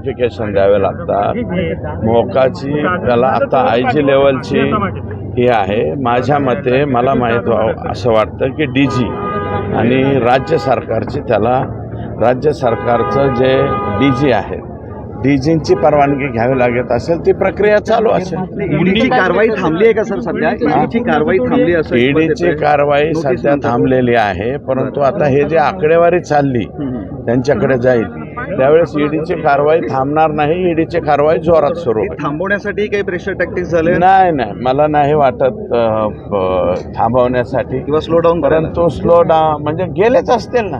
Notification द्यावे लागतात. मोकाची त्याला आता आय जी लेवलची ही आहे. माझ्या मते मला माहीत व्हावं असं वाटतं की डी जी आणि राज्य सरकारची त्याला राज्य सरकारचं जे डी जी आहे डी जींची परवानगी घ्यावी लागत असेल ती प्रक्रिया चालू असेल. ईडीची कारवाई थांबली आहे का सर सध्या? ईडीची कारवाई थांबली असं ईडीची कारवाई नोटीस सध्या. थांबलेली आहे परंतु आता हे जे आकडेवारी चालली. त्यांच्याकडे जाईल. त्यावेळेस ईडीची कारवाई थांबणार नाही ईडीची कारवाई जोरात सुरू हे थांबवण्यासाठी काही प्रेशर टॅक्टिक्स झाले? नाही नाही. मला नाही वाटत थांबवण्यासाठी. किंवा स्लो डाऊन परंतु स्लो डाऊन म्हणजे गेलेच असतील ना.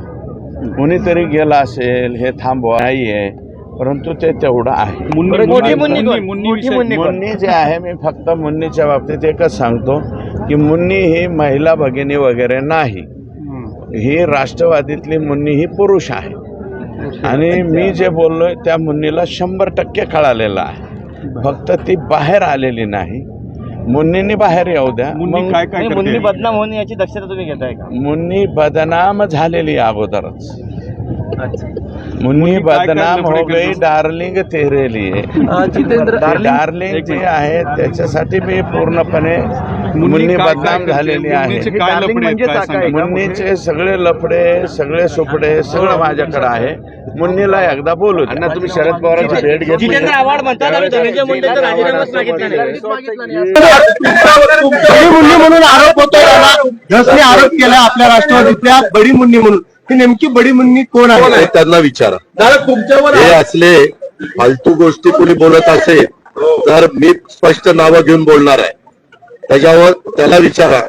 कुणीतरी गेला असेल हे थांबवा नाहीये परंतु ते तेवढं आहे. मोठी मुन्नी- मुन्नी मुन्नी जे आहे मी फक्त मुन्नीच्या बाबतीत एकच सांगतो की मुन्नी ही महिला भगिनी वगैरे नाही. ही राष्ट्रवादीतली मुन्नी ही पुरुष आहे. आणि मी जे बोललोय त्या मुन्नीला शंभर टक्के कळालेलं आहे. फक्त ती बाहेर आलेली नाही. मुन्नीनी बाहेर येऊ द्या. मग काय मुन्नी बदनाम होणे याची दक्षता तुम्ही घेताय का? मुन्नी बदनाम झालेली अगोदरच. मुन्नी बदनाम हो गई डार्लिंग तेरे लिए डार्लिंग जी आहे त्याच्यासाठी मी पूर्णपणे मुन्नी बदनाम झालेली आहे? मुन्नीचे सगळे लफडे सगळे सुपडे सगळं माझ्याकडे आहे. मुन्नीला एकदा बोलू द्या. तुम्ही शरद पवारांची भेट मुन्नी म्हणून आरोप होतो धसने आरोप केला आपल्या राष्ट्रवादीतल्या बडी मुन्नी म्हणून. ही नेमकी बडी मुन्नी कोण आहे? आहे? त्यांना विचारा. हे असले फालतू गोष्टी कोणी बोलत असेल तर मी स्पष्ट नावं घेऊन बोलणार आहे. त्याच्यावर त्याला विचारा.